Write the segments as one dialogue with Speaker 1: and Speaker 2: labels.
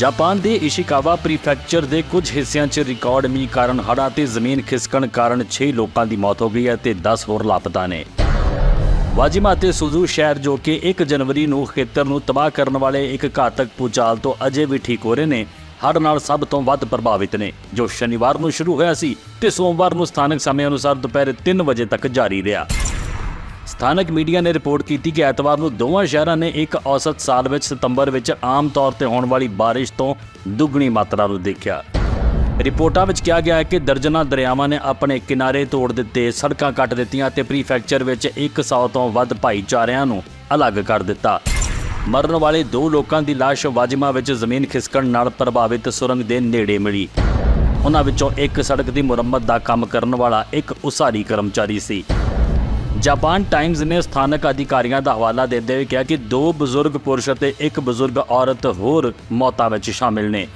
Speaker 1: Japan ਦੇ Ishikawa ਪ੍ਰੀਫੈਕਚਰ ਦੇ ਕੁਝ ਹਿੱਸਿਆਂ 'ਚ ਰਿਕਾਰਡ ਮੀਂਹ ਕਾਰਨ ਹੜ੍ਹਾਂ ਤੇ ਜ਼ਮੀਨ ਖਿਸਕਣ ਕਾਰਨ 6 ਲੋਕਾਂ ਦੀ ਮੌਤ ਹੋ ਗਈ ਹੈ ਤੇ 10 ਹੋਰ ਲਾਪਤਾ ਨੇ। ਵਾਜਿਮਾ ਤੇ ਸੁਜ਼ੂ ਸ਼ਹਿਰ ਜੋ ਕਿ 1 ਜਨਵਰੀ ਨੂੰ ਖੇਤਰ ਨੂੰ ਤਬਾਹ ਕਰਨ ਵਾਲੇ ਇੱਕ ਘਾਤਕ ਭੂਚਾਲ ਤੋਂ ਅਜੇ ਵੀ ਠੀਕ ਹੋ ਰਹੇ ਨੇ, ਹੜ੍ਹ ਨਾਲ ਸਭ ਤੋਂ ਵੱਧ ਪ੍ਰਭਾਵਿਤ ਨੇ, ਜੋ ਸ਼ਨੀਵਾਰ ਨੂੰ ਸ਼ੁਰੂ ਹੋਇਆ ਸੀ ਤੇ ਸੋਮਵਾਰ ਨੂੰ ਸਥਾਨਕ ਸਮੇਂ ਅਨੁਸਾਰ ਦੁਪਹਿਰ 3 ਵਜੇ ਤੱਕ ਜਾਰੀ ਰਿਹਾ। ਸਥਾਨਕ ਮੀਡੀਆ ਨੇ ਰਿਪੋਰਟ ਕੀਤੀ ਕਿ ਐਤਵਾਰ ਨੂੰ ਦੋਵਾਂ ਸ਼ਹਿਰਾਂ ਨੇ ਇੱਕ ਔਸਤ ਸਾਲ ਵਿੱਚ ਸਤੰਬਰ ਵਿੱਚ ਆਮ ਤੌਰ ਤੇ ਹੋਣ ਵਾਲੀ ਬਾਰਿਸ਼ ਤੋਂ ਦੁੱਗਣੀ ਮਾਤਰਾ ਨੂੰ ਦੇਖਿਆ। ਰਿਪੋਰਟਾਂ ਵਿੱਚ ਕਿਹਾ ਗਿਆ ਹੈ ਕਿ ਦਰਜਨਾਂ ਦਰਿਆਵਾਂ ਨੇ ਆਪਣੇ ਕਿਨਾਰੇ ਤੋੜ ਦਿੱਤੇ, ਸੜਕਾਂ ਕੱਟ ਦਿੱਤੀਆਂ ਅਤੇ ਪ੍ਰੀਫੈਕਚਰ ਵਿੱਚ 100 ਤੋਂ ਵੱਧ ਭਾਈਚਾਰਿਆਂ ਨੂੰ ਅਲੱਗ ਕਰ ਦਿੱਤਾ। ਮਰਨ ਵਾਲੇ ਦੋ ਲੋਕਾਂ ਦੀ ਲਾਸ਼ ਵਾਜਿਮਾ ਵਿੱਚ ਜ਼ਮੀਨ ਖਿਸਕਣ ਨਾਲ ਪ੍ਰਭਾਵਿਤ ਸੁਰੰਗ ਦੇ ਨੇੜੇ ਮਿਲੀ। ਉਹਨਾਂ ਵਿੱਚੋਂ ਇੱਕ ਸੜਕ ਦੀ ਮੁਰੰਮਤ ਦਾ ਕੰਮ ਕਰਨ ਵਾਲਾ ਇੱਕ ਉਸਾਰੀ ਕਰਮਚਾਰੀ ਸੀ। ਜਾਪਾਨ ਟਾਈਮਜ਼ ਨੇ ਸਥਾਨਕ ਅਧਿਕਾਰੀਆਂ ਦਾ ਹਵਾਲਾ ਦਿੰਦੇ ਹੋਏ ਕਿਹਾ ਕਿ ਦੋ ਬਜ਼ੁਰਗ ਪੁਰਸ਼ ਅਤੇ ਇੱਕ ਬਜ਼ੁਰਗ ਔਰਤ ਹੋਰ ਮੌਤਾਂ ਵਿੱਚ ਸ਼ਾਮਿਲ ਨੇ।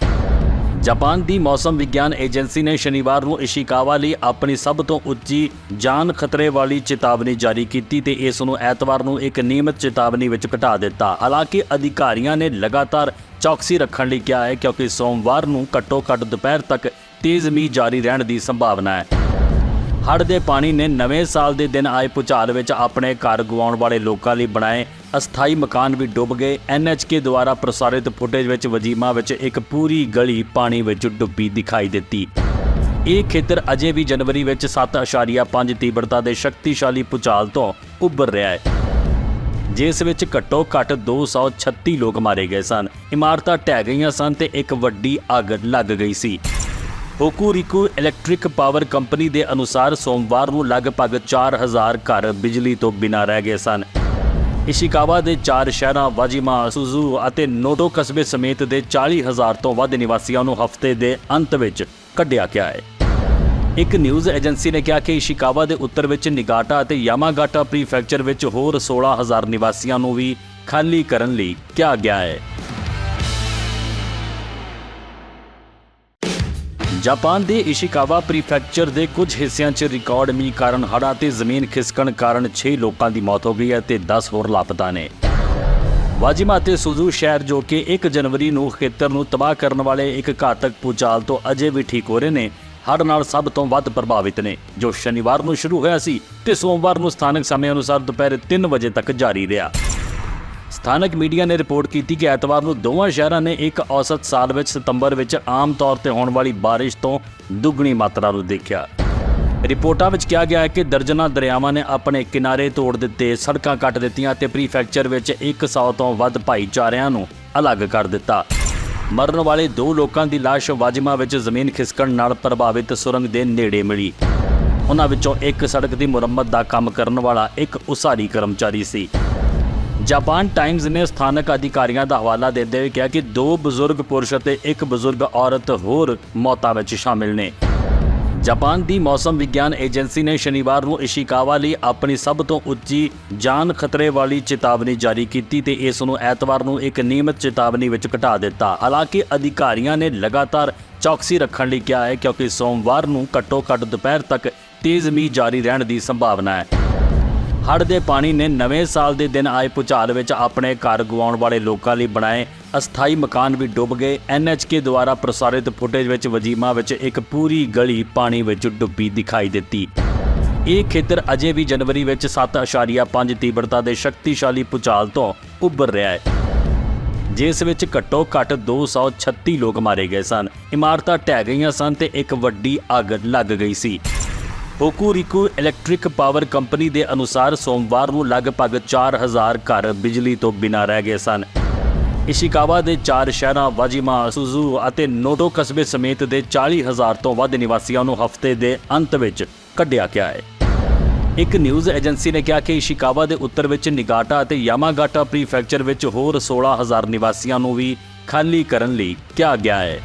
Speaker 1: ਜਾਪਾਨ ਦੀ ਮੌਸਮ ਵਿਗਿਆਨ ਏਜੰਸੀ ਨੇ ਸ਼ਨੀਵਾਰ ਨੂੰ ਇਸ਼ੀਕਾਵਾ ਲਈ ਆਪਣੀ ਸਭ ਤੋਂ ਉੱਚੀ ਜਾਨ ਖਤਰੇ ਵਾਲੀ ਚੇਤਾਵਨੀ ਜਾਰੀ ਕੀਤੀ ਤੇ ਇਸ ਨੂੰ ਐਤਵਾਰ ਨੂੰ ਇੱਕ ਨਿਯਮਿਤ ਚੇਤਾਵਨੀ ਵਿੱਚ ਘਟਾ ਦਿੱਤਾ। ਹਾਲਾਂਕਿ ਅਧਿਕਾਰੀਆਂ ਨੇ ਲਗਾਤਾਰ ਚੌਕਸੀ ਰੱਖਣ ਲਈ ਕਿਹਾ ਹੈ ਕਿਉਂਕਿ ਸੋਮਵਾਰ ਨੂੰ ਘੱਟੋ-ਘੱਟ ਦੁਪਹਿਰ ਤੱਕ ਤੇਜ਼ ਮੀਂਹ ਜਾਰੀ ਰਹਿਣ ਦੀ ਸੰਭਾਵਨਾ ਹੈ। ਹੜ੍ਹ ਦੇ ਪਾਣੀ ਨੇ ਨਵੇਂ ਸਾਲ ਦੇ ਦਿਨ ਆਏ ਭੁਚਾਲ ਵਿੱਚ ਆਪਣੇ ਘਰ ਗਵਾਉਣ ਵਾਲੇ ਲੋਕਾਂ ਲਈ ਬਣਾਏ ਅਸਥਾਈ ਮਕਾਨ ਵੀ ਡੁੱਬ ਗਏ। ਐਨਐਚਕੇ ਦੁਆਰਾ ਪ੍ਰਸਾਰਿਤ ਫੁਟੇਜ ਵਿੱਚ ਵਜੀਮਾ ਵਿੱਚ ਇੱਕ ਪੂਰੀ ਗਲੀ ਪਾਣੀ ਵਿੱਚ ਡੁੱਬੀ ਦਿਖਾਈ ਦਿੱਤੀ। ਇਹ ਖੇਤਰ ਅਜੇ ਵੀ ਜਨਵਰੀ ਵਿੱਚ 7.5 ਤੀਬਰਤਾ ਦੇ ਸ਼ਕਤੀਸ਼ਾਲੀ ਭੁਚਾਲ ਤੋਂ ਉੱਭਰ ਰਿਹਾ ਹੈ। ਜਿਸ ਵਿੱਚ ਘੱਟੋ ਘੱਟ 236 ਲੋਕ ਮਾਰੇ ਗਏ ਸਨ। ਇਮਾਰਤਾਂ ਢਹਿ ਗਈਆਂ ਸਨ ਤੇ ਇੱਕ ਵੱਡੀ ਅੱਗ ਲੱਗ ਗਈ ਸੀ। ਹੋਕੂਰੀਕੂ ਇਲੈਕਟ੍ਰਿਕ ਪਾਵਰ ਕੰਪਨੀ ਦੇ ਅਨੁਸਾਰ ਸੋਮਵਾਰ ਨੂੰ ਲਗਭਗ 4000 ਘਰ ਬਿਜਲੀ ਤੋਂ ਬਿਨਾਂ ਰਹਿ ਗਏ ਸਨ। ਇਸ਼ਿਕਾਵਾ ਦੇ ਚਾਰ ਸ਼ਹਿਰਾਂ ਵਾਜਿਮਾ, ਸੁਜ਼ੂ ਅਤੇ ਨੋਟੋ ਕਸਬੇ ਸਮੇਤ ਦੇ 40000 ਤੋਂ ਵੱਧ ਨਿਵਾਸੀਆਂ ਨੂੰ ਹਫ਼ਤੇ ਦੇ ਅੰਤ ਵਿੱਚ ਕੱਢਿਆ ਗਿਆ ਹੈ। ਇੱਕ ਨਿਊਜ਼ ਏਜੰਸੀ ਨੇ ਕਿਹਾ ਕਿ ਇਸ਼ੀਕਾਵਾ ਦੇ ਉੱਤਰ ਵਿੱਚ ਨਿਗਾਟਾ ਅਤੇ ਯਾਮਾਗਾਟਾ ਪ੍ਰੀਫੈਕਚਰ ਵਿੱਚ ਹੋਰ 16000 ਨਿਵਾਸੀਆਂ ਨੂੰ ਵੀ ਖਾਲੀ ਕਰਨ ਲਈ ਕਿਹਾ ਗਿਆ ਹੈ। ਜਾਪਾਨ ਦੇ ਇਸ਼ੀਕਾਵਾ ਪ੍ਰੀਫੈਕਚਰ ਦੇ ਕੁਝ ਹਿੱਸਿਆਂ 'ਚ ਰਿਕਾਰਡ ਮੀਂਹ ਕਾਰਨ ਹੜ੍ਹਾਂ ਤੇ ਜ਼ਮੀਨ ਖਿਸਕਣ ਕਾਰਨ 6 ਲੋਕਾਂ ਦੀ ਮੌਤ ਹੋ ਗਈ ਹੈ ਤੇ 10 ਹੋਰ ਲਾਪਤਾ ਨੇ। ਵਾਜਿਮਾ ਤੇ ਸੁਜ਼ੂ ਸ਼ਹਿਰ ਜੋ ਕਿ 1 ਜਨਵਰੀ ਨੂੰ ਖੇਤਰ ਨੂੰ ਤਬਾਹ ਕਰਨ ਵਾਲੇ ਇੱਕ ਘਾਤਕ ਭੂਚਾਲ ਤੋਂ ਅਜੇ ਵੀ ਠੀਕ ਹੋ ਰਹੇ ਨੇ, ਹੜ੍ਹ ਨਾਲ ਸਭ ਤੋਂ ਵੱਧ ਪ੍ਰਭਾਵਿਤ ਨੇ। ਜੋ ਸ਼ਨੀਵਾਰ ਨੂੰ ਸ਼ੁਰੂ ਹੋਇਆ ਸੀ ਤੇ ਸੋਮਵਾਰ ਨੂੰ ਸਥਾਨਕ ਸਮੇਂ ਅਨੁਸਾਰ ਦੁਪਹਿਰ 3 ਵਜੇ ਤੱਕ ਜਾਰੀ ਰਿਹਾ। ਸਥਾਨਕ ਮੀਡੀਆ ਨੇ ਰਿਪੋਰਟ ਕੀਤੀ ਕਿ ਐਤਵਾਰ ਨੂੰ ਦੋਵਾਂ ਸ਼ਹਿਰਾਂ ਨੇ ਇੱਕ ਔਸਤ ਸਾਲ ਵਿੱਚ ਸਤੰਬਰ ਵਿੱਚ ਆਮ ਤੌਰ ਤੇ ਹੋਣ ਵਾਲੀ ਬਾਰਿਸ਼ ਤੋਂ ਦੁੱਗਣੀ ਮਾਤਰਾ ਨੂੰ ਦੇਖਿਆ। ਰਿਪੋਰਟਾਂ ਵਿੱਚ ਕਿਹਾ ਗਿਆ ਹੈ ਕਿ ਦਰਜਨਾਂ ਦਰਿਆਵਾਂ ਨੇ ਆਪਣੇ ਕਿਨਾਰੇ ਤੋੜ ਦਿੱਤੇ, ਸੜਕਾਂ ਕੱਟ ਦਿੱਤੀਆਂ ਅਤੇ ਪ੍ਰੀਫੈਕਚਰ ਵਿੱਚ 100 ਤੋਂ ਵੱਧ ਭਾਈਚਾਰਿਆਂ ਨੂੰ ਅਲੱਗ ਕਰ ਦਿੱਤਾ। ਮਰਨ ਵਾਲੇ ਦੋ ਲੋਕਾਂ ਦੀ ਲਾਸ਼ ਵਾਜਿਮਾ ਵਿੱਚ ਜ਼ਮੀਨ ਖਿਸਕਣ ਨਾਲ ਪ੍ਰਭਾਵਿਤ ਸੁਰੰਗ ਦੇ ਨੇੜੇ ਮਿਲੀ। ਉਹਨਾਂ ਵਿੱਚੋਂ ਇੱਕ ਸੜਕ ਦੀ ਮੁਰੰਮਤ ਦਾ ਕੰਮ ਕਰਨ ਵਾਲਾ ਇੱਕ ਉਸਾਰੀ ਕਰਮਚਾਰੀ ਸੀ। ਜਾਪਾਨ ਟਾਈਮਜ਼ ਨੇ ਸਥਾਨਕ ਅਧਿਕਾਰੀਆਂ ਦਾ ਹਵਾਲਾ ਦਿੰਦੇ ਹੋਏ ਕਿਹਾ ਕਿ ਦੋ ਬਜ਼ੁਰਗ ਪੁਰਸ਼ ਅਤੇ ਇੱਕ ਬਜ਼ੁਰਗ ਔਰਤ ਹੋਰ ਮੌਤਾਂ ਵਿੱਚ ਸ਼ਾਮਿਲ ਨੇ। ਜਾਪਾਨ ਦੀ ਮੌਸਮ ਵਿਗਿਆਨ ਏਜੰਸੀ ਨੇ ਸ਼ਨੀਵਾਰ ਨੂੰ ਇਸ਼ੀਕਾਵਾ ਲਈ ਆਪਣੀ ਸਭ ਤੋਂ ਉੱਚੀ ਜਾਨ ਖਤਰੇ ਵਾਲੀ ਚੇਤਾਵਨੀ ਜਾਰੀ ਕੀਤੀ ਤੇ ਇਸ ਨੂੰ ਐਤਵਾਰ ਨੂੰ ਇੱਕ ਨਿਯਮਿਤ ਚੇਤਾਵਨੀ ਵਿੱਚ ਘਟਾ ਦਿੱਤਾ। ਹਾਲਾਂਕਿ ਅਧਿਕਾਰੀਆਂ ਨੇ ਲਗਾਤਾਰ ਚੌਕਸੀ ਰੱਖਣ ਲਈ ਕਿਹਾ ਹੈ ਕਿਉਂਕਿ ਸੋਮਵਾਰ ਨੂੰ ਘੱਟੋ-ਘੱਟ ਦੁਪਹਿਰ ਤੱਕ ਤੇਜ਼ ਮੀਂਹ ਜਾਰੀ ਰਹਿਣ ਦੀ ਸੰਭਾਵਨਾ ਹੈ। ਹੜ੍ਹ ਦੇ ਪਾਣੀ ਨੇ ਨਵੇਂ ਸਾਲ ਦੇ ਦਿਨ ਆਏ ਭੁਚਾਲ ਵਿੱਚ ਆਪਣੇ ਘਰ ਗਵਾਉਣ ਵਾਲੇ ਲੋਕਾਂ ਲਈ ਬਣਾਏ ਅਸਥਾਈ ਮਕਾਨ ਵੀ ਡੁੱਬ ਗਏ। ਐਨਐਚਕੇ ਦੁਆਰਾ ਪ੍ਰਸਾਰਿਤ ਫੁਟੇਜ ਵਿੱਚ ਵਜੀਮਾ ਵਿੱਚ ਇੱਕ ਪੂਰੀ ਗਲੀ ਪਾਣੀ ਵਿੱਚ ਡੁੱਬੀ ਦਿਖਾਈ ਦਿੱਤੀ। ਇਹ ਖੇਤਰ ਅਜੇ ਵੀ ਜਨਵਰੀ ਵਿੱਚ 7.5 ਤੀਬਰਤਾ ਦੇ ਸ਼ਕਤੀਸ਼ਾਲੀ ਭੁਚਾਲ ਤੋਂ ਉੱਭਰ ਰਿਹਾ ਹੈ। ਜਿਸ ਵਿੱਚ ਘੱਟੋ ਘੱਟ 236 ਲੋਕ ਮਾਰੇ ਗਏ ਸਨ। ਇਮਾਰਤਾਂ ਢਹਿ ਗਈਆਂ ਸਨ ਤੇ ਇੱਕ ਵੱਡੀ ਅੱਗ ਲੱਗ ਗਈ ਸੀ। ਹੋਕੂਰੀਕੂ ਇਲੈਕਟ੍ਰਿਕ ਪਾਵਰ ਕੰਪਨੀ ਦੇ ਅਨੁਸਾਰ ਸੋਮਵਾਰ ਨੂੰ ਲਗਭਗ 4000 ਘਰ ਬਿਜਲੀ ਤੋਂ ਬਿਨਾਂ ਰਹਿ ਗਏ ਸਨ। ਇਸ਼ਿਕਾਵਾ ਦੇ ਚਾਰ ਸ਼ਹਿਰਾਂ ਵਾਜਿਮਾ, ਸੁਜ਼ੂ ਅਤੇ ਨੋਟੋ ਕਸਬੇ ਸਮੇਤ ਦੇ 40000 ਤੋਂ ਵੱਧ ਨਿਵਾਸੀਆਂ ਨੂੰ ਹਫ਼ਤੇ ਦੇ ਅੰਤ ਵਿੱਚ ਕੱਢਿਆ ਗਿਆ ਹੈ। ਇੱਕ ਨਿਊਜ਼ ਏਜੰਸੀ ਨੇ ਕਿਹਾ ਕਿ ਇਸ਼ੀਕਾਵਾ ਦੇ ਉੱਤਰ ਵਿੱਚ ਨਿਗਾਟਾ ਅਤੇ ਯਾਮਾਗਾਟਾ ਪ੍ਰੀਫੈਕਚਰ ਵਿੱਚ ਹੋਰ 16000 ਨਿਵਾਸੀਆਂ ਨੂੰ ਵੀ ਖਾਲੀ ਕਰਨ ਲਈ ਕਿਹਾ ਗਿਆ ਹੈ।